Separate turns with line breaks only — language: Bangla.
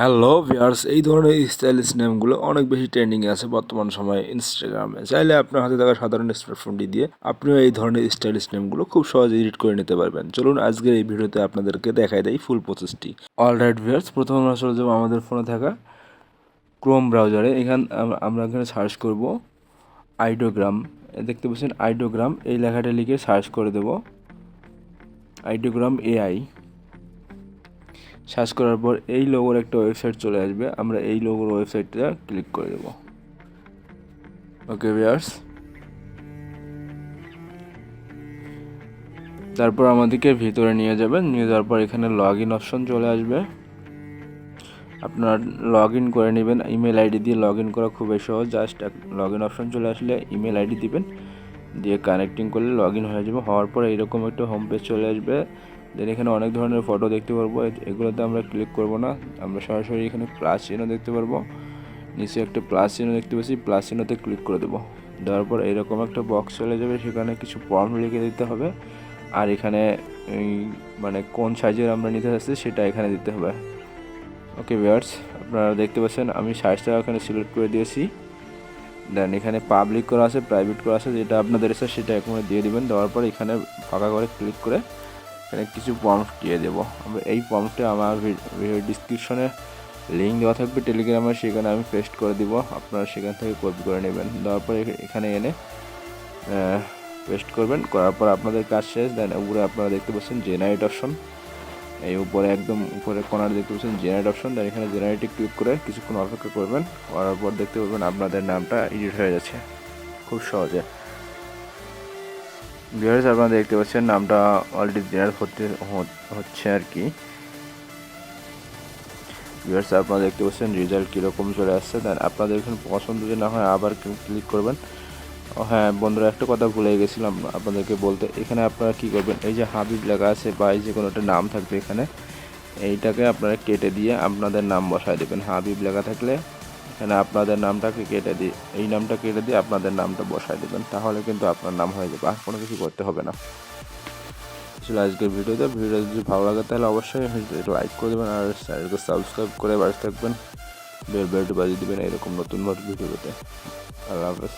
হ্যালো ভিয়ার্স এই ধরনের স্টাইলিশ নেমগুলো অনেক বেশি ট্রেন্ডিংয়ে আছে বর্তমান সময়ে ইনস্টাগ্রামে চাইলে আপনার হাতে থাকা সাধারণ স্মার্টফোনটি দিয়ে আপনিও এই ধরনের স্টাইলিশ নেমগুলো খুব সহজে এডিট করে নিতে পারবেন। চলুন আজকের এই ভিডিওতে আপনাদেরকে দেখাই দেয় ফুল প্রসেসটি অল রাইট ভিয়ার্স প্রথমে আমরা চলে যাব আমাদের ফোনে থাকা ক্রোম ব্রাউজারে এখান আমরা এখানে সার্চ করব আইডোগ্রাম দেখতে পাচ্ছেন আইডোগ্রাম এই লেখাটা লিখে সার্চ করে দেব আইডোগ্রাম এআই সার্চ করার পর এই লোগোর একটা ওয়েবসাইট চলে আসবে। আমরা এই লোগোর ওয়েবসাইটটা ক্লিক করে দেব। ওকে ভিয়ার্স তারপর আমাদেরকে ভিতরে নিয়ে যাবেন। নিয়ে যাওয়ার পর এখানে লগ ইন অপশন চলে আসবে। আপনার লগ ইন করে নেবেন। ইমেল আইডি দিয়ে লগ ইন করা খুবই সহজ। জাস্ট লগ ইন অপশন চলে আসলে ইমেল আইডি দিবেন। দিয়ে কানেক্টিং করলে লগ ইন হয়ে যাবে। হওয়ার পর এরকম একটা হোম পেজ চলে আসবে। দেন এখানে অনেক ধরনের ফটো দেখতে পারব। এগুলোতে আমরা ক্লিক করব না। আমরা সরাসরি এখানে প্লাস চিহ্ন দেখতে পারব। নিচে একটা প্লাস চিহ্ন দেখতে পাচ্ছি। প্লাস চিহ্নতে ক্লিক করে দেবো। দেওয়ার পর এরকম একটা বক্স চলে যাবে। সেখানে কিছু ফর্ম লিখে দিতে হবে। আর এখানে মানে কোন সাইজের আমরা নিতে চাচ্ছি সেটা এখানে দিতে হবে। ওকে ভিউয়ার্স আপনারা দেখতে পাচ্ছেন আমি সাইজটা এখানে সিলেক্ট করে দিয়েছি। দেন এখানে পাবলিক করা আছে প্রাইভেট করা আছে। যেটা আপনাদের ইচ্ছা সেটা এখানে দিয়ে দিবেন। দেওয়ার পর এখানে ফাঁকা করে ক্লিক করে এখানে কিছু প্রম্পট দিয়ে দেবো। এই প্রম্পটে আমার ভিডিও ডিসক্রিপশনে লিঙ্ক দেওয়া থাকবে। টেলিগ্রামে সেখানে আমি পেস্ট করে দিব। আপনারা সেখান থেকে কপি করে নেবেন। দেওয়ার পর এখানে এনে পেস্ট করবেন। করার পর আপনাদের কাজ শেষ। দেন উপরে আপনারা দেখতে পাচ্ছেন জেনারেট অপশন এই উপরে একদম উপরে কোনার দেখতে পাচ্ছেন জেনারেট অপশন দেন এখানে জেনারেটে ক্লিক করে কিছুক্ষণ অপেক্ষা করবেন। করার পর দেখতে পাবেন আপনাদের নামটা এডিট হয়ে যাচ্ছে। খুব সহজে। ভিউয়ার্স আপনারা দেখতে পাচ্ছেন নামটা অলরেডি জেনারেট হতে হচ্ছে আর কি। ভিউয়ার্স আপনারা দেখতে পাচ্ছেন রেজাল্ট কীরকম চলে আসছে। দেন আপনাদের এখানে পছন্দ যদি না হয়, আবার ক্লিক করবেন। হ্যাঁ বন্ধুরা, একটা কথা ভুলে গেছিলাম আপনাদেরকে বলতে। এখানে আপনারা কি করবেন? এই যে হাবিব লেখা আছে বা এই যে কোনো একটা নাম থাকবে এখানে। এইটাকে আপনারা কেটে দিয়ে আপনাদের নাম বসায় দেবেন। হাবিব লেখা থাকলে এখানে আপনাদের নামটাকে কেটে দিয়ে, এই নামটা কেটে দিয়ে আপনাদের নামটা বসাই দেবেন, তাহলে কিন্তু আপনার নাম হয়ে যাবে, আর কোনো কিছু করতে হবে না। ছিল আজকের ভিডিওতে ভিডিও যদি ভালো লাগে তাহলে অবশ্যই লাইক করে দেবেন, আর চ্যানেলকে সাবস্ক্রাইব করে বাড়ি থাকবেন। বেল বেলটি বাজিয়ে দেবেন এরকম নতুন নতুন ভিডিওতে। আল্লাহ হাফেজ।